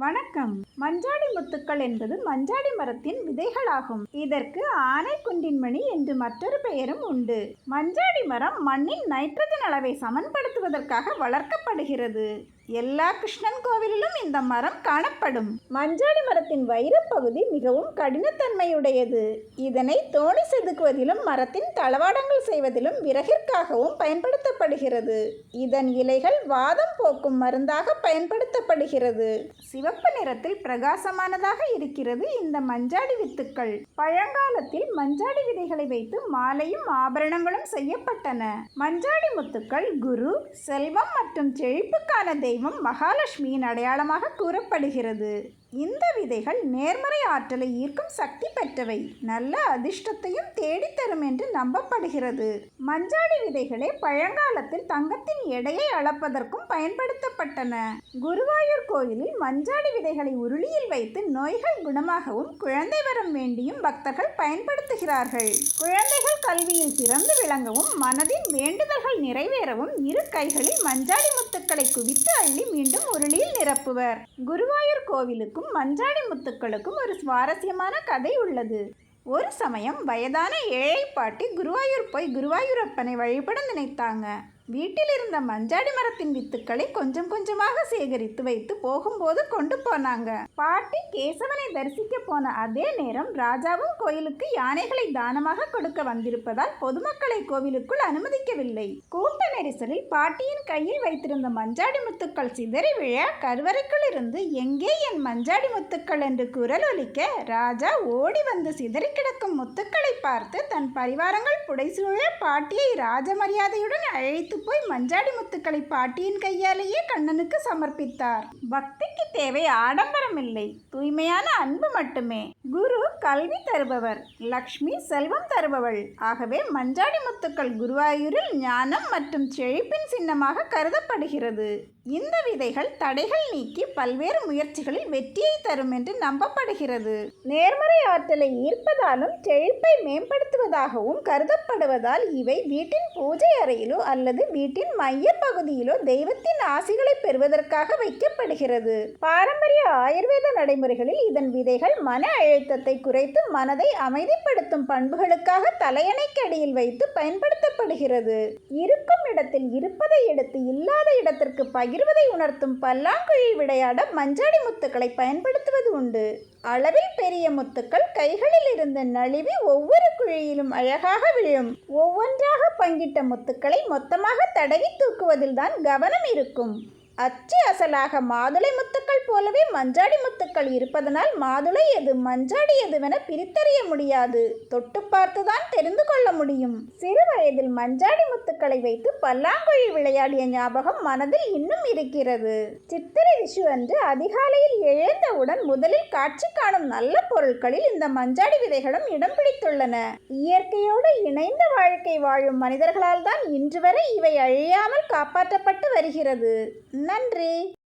வணக்கம். மஞ்சாடி முத்துக்கள் என்பது மஞ்சாடி மரத்தின் விதைகளாகும். இதற்கு ஆனை குண்டின்மணி என்று மற்றொரு பெயரும் உண்டு. மஞ்சாடி மரம் மண்ணின் நைட்ரஜன் அளவை சமன்படுத்துவதற்காக வளர்க்கப்படுகிறது. எல்லா கிருஷ்ணன் கோவிலிலும் இந்த மரம் காணப்படும். மஞ்சாடி மரத்தின் வைரப்பகுதி மிகவும் கடினத்தன்மையுடையது. இதனை தோணி செதுக்குவதிலும் மரத்தின் தளவாடங்கள் செய்வதிலும் விறகிற்காகவும் பயன்படுத்தப்படுகிறது. இதன் இலைகள் வாதம் போக்கும் மருந்தாக பயன்படுத்தப்படுகிறது. சிவப்பு நிறத்தில் பிரகாசமானதாக இருக்கிறது இந்த மஞ்சாடி வித்துக்கள். பழங்காலத்தில் மஞ்சாடி விதைகளை வைத்து மாலையும் ஆபரணங்களும் செய்யப்பட்டன. மஞ்சாடி முத்துக்கள் குரு செல்வம் மற்றும் செழிப்புக்கான தெய்வம் மகாலட்சுமியின் அடையாளமாக கூறப்படுகிறது. இந்த விதைகள் நேர்மறை ஆற்றலை ஈர்க்கும் சக்தி பெற்றவை. நல்ல அதிர்ஷ்டத்தையும் தேடித்தரும் என்று நம்பப்படுகிறது. மஞ்சாடி விதைகளே பழங்காலத்தில் தங்கத்தின் எடையை அளப்பதற்கும் பயன்படுத்தப்பட்டன. குருவாயூர் கோயிலில் மஞ்சாடி விதைகளை உருளியில் வைத்து நோய்கள் குணமாகவும் குழந்தை வரம் வேண்டியும் பக்தர்கள் பயன்படுத்துகிறார்கள். குழந்தைகள் கல்வியில் சிறந்து விளங்கவும் மனதின் வேண்டுதல்கள் நிறைவேறவும் இரு கைகளில் மஞ்சாடி முத்துக்களை குவித்து அள்ளி மீண்டும் உருளியில் நிரப்புவர். குருவாயூர் கோவிலுக்கும் மஞ்சாடி முத்துக்களுக்கும் ஒரு சுவாரஸ்யமான கதை உள்ளது. ஒரு சமயம் வயதான ஏழை பாட்டி குருவாயூர் போய் குருவாயூரப்பனை வழிபட நினைத்தாங்க. வீட்டில் இருந்த மஞ்சாடி மரத்தின் வித்துக்களை கொஞ்சம் கொஞ்சமாக சேகரித்து வைத்து போகும்போது கொண்டு போனாங்க. பாட்டி கேசவனை தரிசிக்க போன அதே நேரம் ராஜாவும் கோயிலுக்கு யானைகளை தானமாக கொடுக்க வந்திருப்பதால் பொதுமக்களை கோவிலுக்குள் அனுமதிக்கவில்லை. கூட்ட நெரிசலில் பாட்டியின் கையில் வைத்திருந்த மஞ்சாடி முத்துக்கள் சிதறி விழ கருவறைக்குள் இருந்து எங்கே என் மஞ்சாடி முத்துக்கள்? என்று குரல் ஒலிக்க ராஜா ஓடி வந்து சிதறி கிடக்கும் முத்துக்களை பார்த்து தன் பரிவாரங்கள் புடைசூழ பாட்டியை ராஜமரியாதையுடன் அழைத்து போய் மஞ்சாடி முத்துக்களை பாட்டியின் கையாலேயே கண்ணனுக்கு சமர்ப்பித்தார். பக்திக்கு தேவை ஆடம்பரம் இல்லை. தூய்மையான அன்பு மட்டுமே. குரு கல்வி தருபவர். லக்ஷ்மி செல்வம் தருபவள். ஆகவே மஞ்சாடி முத்துக்கள் குருவாயூரில் ஞானம் மற்றும் செழிப்பின் சின்னமாக கருதப்படுகிறது. இந்த விதைகள் தடைகள் நீக்கி பல்வேறு முயற்சிகளில் வெற்றியை தரும் என்று நம்பப்படுகிறது. நேர்மறை ஆற்றலை ஈர்ப்பதாலும் செழிப்பை மேம்படுத்துவதாகவும் கருதப்படுவதால் இவை வீட்டின் பூஜை அறையிலோ அல்லது வீட்டின் மைய பகுதியிலோ தெய்வத்தின் ஆசிகளை பெறுவதற்காக வைக்கப்படுகிறது. பாரம்பரிய ஆயுர்வேத நடைமுறைகளில் இதன் விதைகள் மன அழுத்தத்தை குறைத்து மனதை அமைதிப்படுத்தும் பண்புகளுக்காக தலையணைக்கடியில் வைத்து பயன்படுத்தப்படுகிறது. இருக்கும் இடத்தில் இருப்பதை எடுத்து இல்லாத இடத்திற்கு பகிர்வதை உணர்த்தும் பல்லாங்குழி விளையாட மஞ்சாடி முத்துக்களை பயன்படுத்துவது உண்டு. அளவில் பெரிய முத்துக்கள் கைகளில் இருந்து நழுவி ஒவ்வொரு குழியிலும் அழகாக விழும். ஒவ்வொன்றாக பங்கிட்ட முத்துக்களை மொத்தமாக தடவி தூக்குவதில்தான் கவனம் இருக்கும். அச்சு அசலாக மாதுளை முத்து போலவே மஞ்சாடி முத்துக்கள் இருப்பதனால் மாதுளை எது மஞ்சாடி எதுவென பிரித்தறிய முடியாது. தொட்டு பார்த்துதான் தெரிந்து கொள்ள முடியும். சிறு வயதில் மஞ்சாடி முத்துக்களை வைத்து பல்லாங்குழி விளையாடிய ஞாபகம் மனதில் இன்னும் இருக்கிறது. சித்திரை விஷு அன்று அதிகாலையில் எழுந்தவுடன் முதலில் காட்சி காணும் நல்ல பொருட்களில் இந்த மஞ்சாடி விதைகளும் இடம் பிடித்துள்ளன. இயற்கையோடு இணைந்த வாழ்க்கை வாழும் மனிதர்களால் தான் இன்று வரை இவை அழியாமல் காப்பாற்றப்பட்டு வருகிறது. நன்றி.